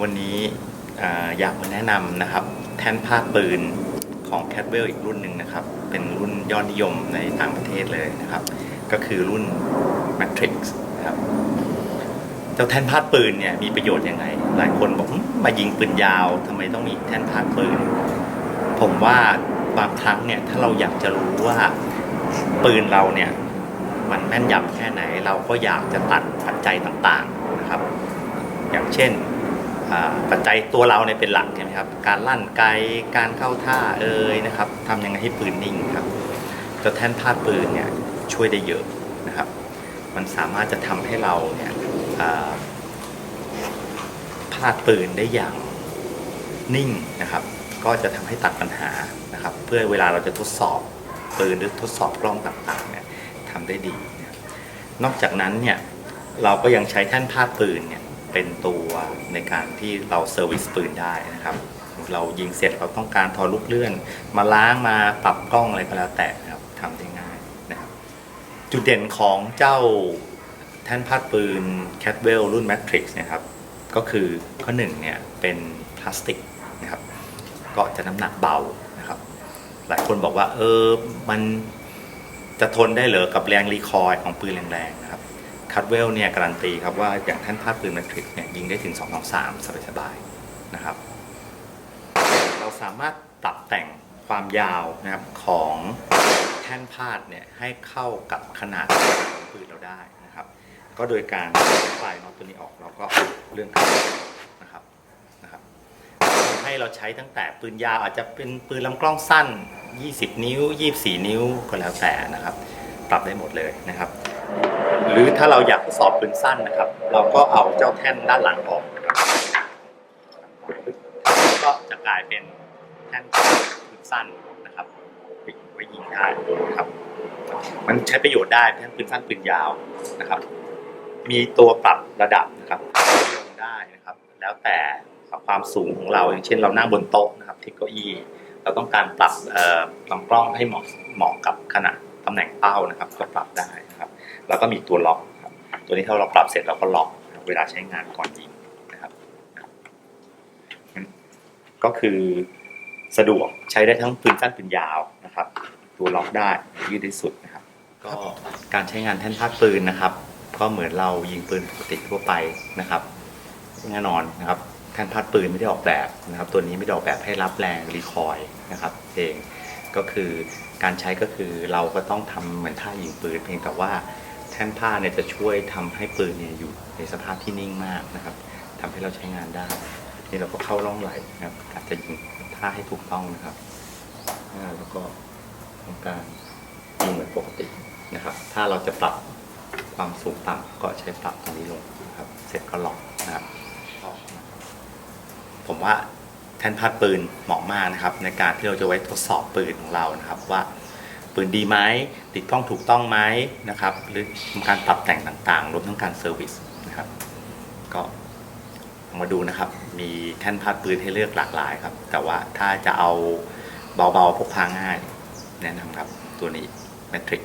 วันนี้ออยากมาแนะนำนะครับ แท่นพาดปืนของ c a t w e l l อีกรุ่นหนึ่งนะครับ เป็นรุ่นยอดนิยมในต่างประเทศเลยนะครับ ก็คือรุ่น Matrix นะครับเจ้าแท่นพาดปืนเนี่ยมีประโยชน์ยังไง หลายคนบอกมายิงปืนยาวทำไมต้องมีแท่นพาดปืน ผมว่าบางครั้งเนี่ยถ้าเราอยากจะรู้ว่าปืนเราเนี่ยมันแม่นยำแค่ไหน เราก็อยากจะตัดปัจจัยต่างๆนะครับ อย่างเช่น ปัจจัยตัวเราเนี่ยเป็นหลักใช่ไหมครับ การลั่นไกการเข้าท่าเอ่ยนะครับทำยังไงให้ปืนนิ่งครับจ้าแท่นพาดปืนเนี่ยช่วยได้เยอะนะครับ มันสามารถจะทำให้เราเนี่ยอ่าพาดปืนได้อย่างนิ่งนะครับ ก็จะทำให้ตัดปัญหานะครับ เพื่อเวลาเราจะทดสอบปืนหรือทดสอบกล้องต่างๆเนี่ยทำได้ดีนะครับนอกจากนั้นเนี่ยเราก็ยังใช้แท่นพาดปืนเนี่ย เป็นตัวในการที่เราเซอร์วิสปืนได้นะครับ เรายิงเสร็จเราต้องการถอดลูกเลื่อน มาล้างมาปรับกล้องอะไรก็แล้วแต่นะครับทำได้ง่ายนะครับ จุดเด่นของเจ้าแท่นพาดปืน Catwell รุ่น Matrix นะครับ ก็คือข้อหนึ่งเนี่ยเป็นพลาสติกนะครับ ก็จะน้ำหนักเบานะครับ หลายคนบอกว่าเออมันจะทนได้เหรอกับแรงรีคอยของปืนแรงๆนะครับ คัตเวลเนี่ยการันตีครับว่าอย่างแท่านพาดปืนแมทริกเนี่ยยิงได้ถึง2 2 3สบายๆนะครับ เราสามารถปรับแต่งความยาวนะครับของแท่นพาดเนี่ยให้เข้ากับขนาดของปืนเราได้นะครับ ก็โดยการปลายน็อตตัวนี้ออกเราก็เลื่อนขึ้นนะครับนะครับให้เราใช้ตั้งแต่ปืนยาวอาจจะเป็นปืนลำกล้องสั้น 20 นิ้ว 24 นิ้วก็แล้วแต่นะครับ ปรับได้หมดเลยนะครับ หรือถ้าเราอยากทดสอบปืนสั้นนะครับ เราก็เอาเจ้าแท่นด้านหลังออกนะครับก็จะกลายเป็นแท่นปืนสั้นนะครับไว้ยิงได้นะครับ มันใช้ประโยชน์ได้แทั้งปืนสั้นปืนยาวนะครับ มีตัวปรับระดับนะครับลงได้นะครับ แล้วแต่ความสูงของเราอย่างเช่น เรานั่งบนโต๊ะนะครับที่เก้าอี้เราต้องการปรับลำกล้องให้เหมาะเหมาะกับขนาดตำแหน่งเป้านะครับก็ปรับได้นะครับ แล้วก็มีตัวล็อกครับตัวนี้ถ้าเราปรับเสร็จเราก็ล็อกเวลาใช้งานก่อนยิงนะครับก็คือสะดวกใช้ได้ทั้งปืนสั้นปืนยาวนะครับ ตัวล็อกได้ยืดได้สุดนะครับก็การใช้งานแท่นพาดปืนนะครับ ก็เหมือนเรายิงปืนปกติทั่วไปนะครับแน่นอนนะครับแท่นพาดปืนไม่ได้ออกแบบนะครับ ตัวนี้ไม่ได้ออกแบบให้รับแรงรีคอยล์นะครับเองก็คือการใช้ก็คือเราก็ต้องทำเหมือนท่ายิงปืนเพียงแต่ว่า แท่นผ้าเนี่ยจะช่วยทำให้ปืนเนี่ยอยู่ในสภาพที่นิ่งมากนะครับทำให้เราใช้งานได้ นี่เราก็เข้าร่องไหลนะครับอาจจะยิงท่าให้ถูกต้องนะครับแล้วก็ทำการยิงเหมือนปกตินะครับ ถ้าเราจะปรับความสูงต่ำก็ใช้ปรับตรงนี้ลงนะครับ เสร็จก็ล็อกนะครับ ผมว่าแท่นพาดปืนเหมาะมากนะครับ ในการที่เราจะไว้ทดสอบปืนของเรานะครับ ว่าปืนดีไหม ติดกล้องถูกต้องไหมนะครับ หรือทำการปรับแต่งต่างๆ รวมทั้งการเซอร์วิสนะครับ ก็มาดูนะครับ มีแท่นพาดปืนให้เลือกหลากหลายครับ แต่ว่าถ้าจะเอาเบาๆพกพาง่าย แนะนำครับตัวนี้ Matrix